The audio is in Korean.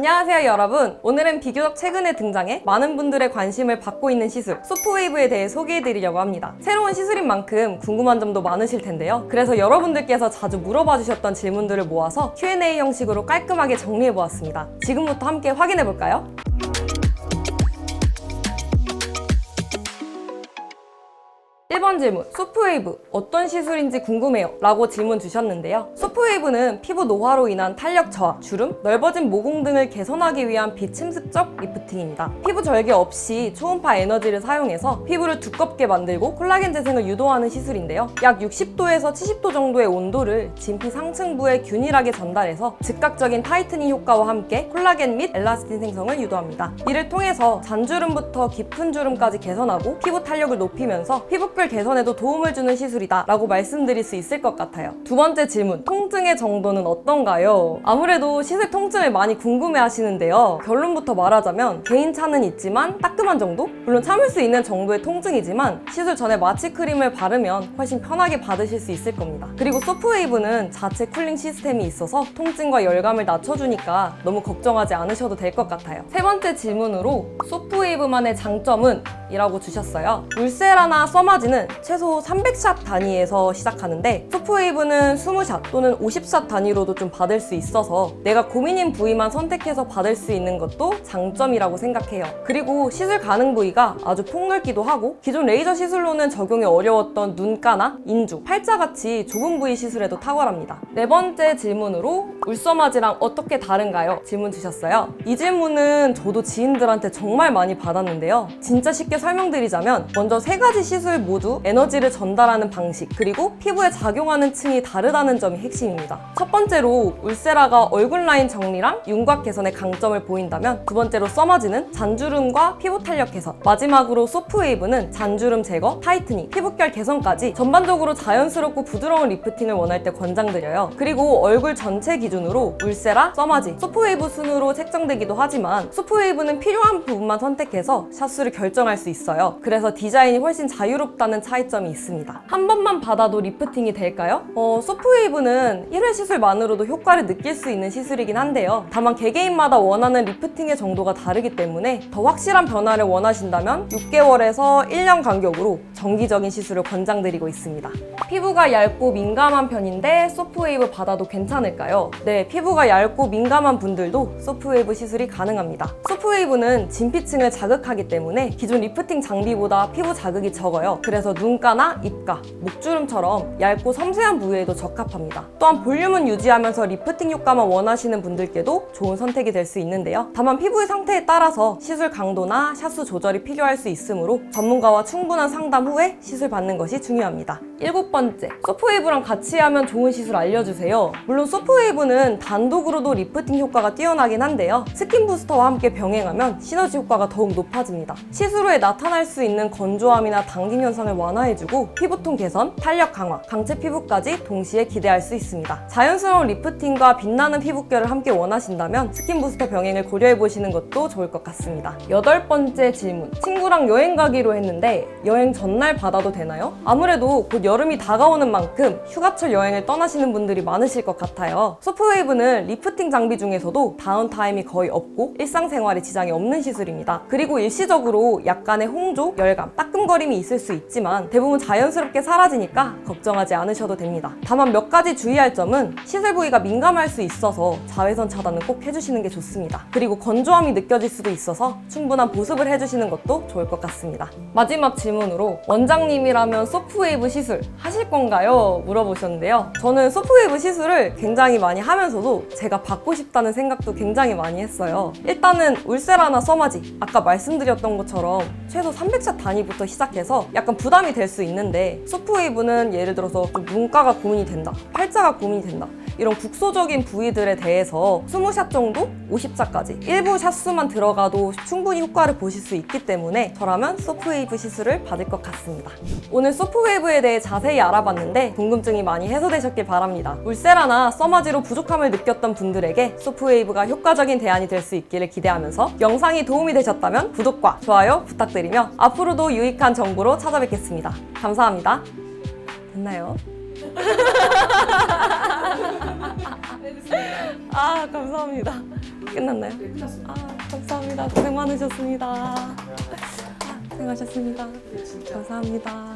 안녕하세요 여러분. 오늘은 비교적 최근에 등장해 많은 분들의 관심을 받고 있는 시술 소프웨이브에 대해 소개해드리려고 합니다. 새로운 시술인 만큼 궁금한 점도 많으실 텐데요. 그래서 여러분들께서 자주 물어봐 주셨던 질문들을 모아서 Q&A 형식으로 깔끔하게 정리해보았습니다. 지금부터 함께 확인해볼까요? 1번 질문, 소프웨이브 어떤 시술인지 궁금해요 라고 질문 주셨는데요. 소프웨이브는 피부 노화로 인한 탄력 저하, 주름, 넓어진 모공 등을 개선하기 위한 비침습적 리프팅입니다. 피부 절개 없이 초음파 에너지를 사용해서 피부를 두껍게 만들고 콜라겐 재생을 유도하는 시술인데요. 약 60도에서 70도 정도의 온도를 진피 상층부에 균일하게 전달해서 즉각적인 타이트닝 효과와 함께 콜라겐 및 엘라스틴 생성을 유도합니다. 이를 통해서 잔주름부터 깊은 주름까지 개선하고 피부 탄력을 높이면서 피부 결 개선에도 도움을 주는 시술이다 라고 말씀드릴 수 있을 것 같아요. 두 번째 질문, 통증의 정도는 어떤가요? 아무래도 시술 통증을 많이 궁금해 하시는데요. 결론부터 말하자면 개인차는 있지만 따끔한 정도? 물론 참을 수 있는 정도의 통증이지만 시술 전에 마취 크림을 바르면 훨씬 편하게 받으실 수 있을 겁니다. 그리고 소프웨이브는 자체 쿨링 시스템이 있어서 통증과 열감을 낮춰주니까 너무 걱정하지 않으셔도 될 것 같아요. 세 번째 질문으로 소프웨이브만의 장점은? 이라고 주셨어요. 울세라나 써마지는 최소 300샷 단위에서 시작하는데 소프웨이브는 20샷 또는 50샷 단위로도 좀 받을 수 있어서 내가 고민인 부위만 선택해서 받을 수 있는 것도 장점이라고 생각해요. 그리고 시술 가능 부위가 아주 폭넓기도 하고 기존 레이저 시술로는 적용이 어려웠던 눈가나 인중, 팔자같이 좁은 부위 시술에도 탁월합니다. 네 번째 질문으로 울서마지랑 어떻게 다른가요? 질문 주셨어요. 이 질문은 저도 지인들한테 정말 많이 받았는데요. 진짜 쉽게 설명드리자면 먼저 세 가지 시술 모두 에너지를 전달하는 방식 그리고 피부에 작용하는 층이 다르다는 점이 핵심입니다. 첫 번째로 울세라가 얼굴 라인 정리랑 윤곽 개선의 강점을 보인다면 두 번째로 써마지는 잔주름과 피부 탄력 개선 마지막으로 소프웨이브는 잔주름 제거, 타이트닝, 피부결 개선까지 전반적으로 자연스럽고 부드러운 리프팅을 원할 때 권장드려요. 그리고 얼굴 전체 기준으로 울세라, 써마지, 소프웨이브 순으로 책정되기도 하지만 소프웨이브는 필요한 부분만 선택해서 샷수를 결정할 수 있어요. 그래서 디자인이 훨씬 자유롭다는 차이점이 있습니다. 한 번만 받아도 리프팅이 될까요? 어, 소프웨이브는 1회 시술만으로도 효과를 느낄 수 있는 시술이긴 한데요. 다만 개개인마다 원하는 리프팅의 정도가 다르기 때문에 더 확실한 변화를 원하신다면 6개월에서 1년 간격으로 정기적인 시술을 권장드리고 있습니다. 피부가 얇고 민감한 편인데 소프웨이브 받아도 괜찮을까요? 네, 피부가 얇고 민감한 분들도 소프웨이브 시술이 가능합니다. 소프웨이브는 진피층을 자극하기 때문에 기존 리프팅 장비보다 피부 자극이 적어요. 그래서 눈가나 입가, 목주름처럼 얇고 섬세한 부위에도 적합합니다. 또한 볼륨은 유지하면서 리프팅 효과만 원하시는 분들께도 좋은 선택이 될 수 있는데요. 다만 피부의 상태에 따라서 시술 강도나 샷수 조절이 필요할 수 있으므로 전문가와 충분한 상담 후에 시술 받는 것이 중요합니다. 일곱 번째, 소프웨이브랑 같이 하면 좋은 시술 알려주세요. 물론 소프웨이브는 단독으로도 리프팅 효과가 뛰어나긴 한데요. 스킨 부스터와 함께 병행하면 시너지 효과가 더욱 높아집니다. 시술 후에 나타날 수 있는 건조함이나 당긴 현상을 완화해주고 피부톤 개선, 탄력 강화, 강체 피부까지 동시에 기대할 수 있습니다. 자연스러운 리프팅과 빛나는 피부결을 함께 원하신다면 스킨 부스터 병행을 고려해보시는 것도 좋을 것 같습니다. 여덟 번째 질문. 친구랑 여행 가기로 했는데 여행 전날 받아도 되나요? 아무래도 곧 여름이 다가오는 만큼 휴가철 여행을 떠나시는 분들이 많으실 것 같아요. 소프웨이브는 리프팅 장비 중에서도 다운타임이 거의 없고 일상생활에 지장이 없는 시술입니다. 그리고 일시적으로 약간의 홍조, 열감, 따끔거림이 있을 수 있지만 대부분 자연스럽게 사라지니까 걱정하지 않으셔도 됩니다. 다만 몇 가지 주의할 점은 시술 부위가 민감할 수 있어서 자외선 차단은 꼭 해주시는 게 좋습니다. 그리고 건조함이 느껴질 수도 있어서 충분한 보습을 해주시는 것도 좋을 것 같습니다. 마지막 질문으로 원장님이라면 소프웨이브 시술 하실 건가요? 물어보셨는데요. 저는 소프웨이브 시술을 굉장히 많이 하면서도 제가 받고 싶다는 생각도 굉장히 많이 했어요. 일단은 울세라나 써마지 아까 말씀드렸던 것처럼 최소 300샷 단위부터 시작해서 약간 부담이 될 수 있는데 소프웨이브는 예를 들어서 좀 눈가가 고민이 된다, 팔자가 고민이 된다 이런 국소적인 부위들에 대해서 20샷 정도? 50샷까지 일부 샷수만 들어가도 충분히 효과를 보실 수 있기 때문에 저라면 소프웨이브 시술을 받을 것 같습니다. 같습니다. 오늘 소프웨이브에 대해 자세히 알아봤는데 궁금증이 많이 해소되셨길 바랍니다. 울세라나 써마지로 부족함을 느꼈던 분들에게 소프웨이브가 효과적인 대안이 될 수 있기를 기대하면서 영상이 도움이 되셨다면 구독과 좋아요 부탁드리며 앞으로도 유익한 정보로 찾아뵙겠습니다. 감사합니다. 됐나요? 아 감사합니다. 끝났나요? 아 감사합니다. 고생 많으셨습니다. 고생하셨습니다. 네, 감사합니다.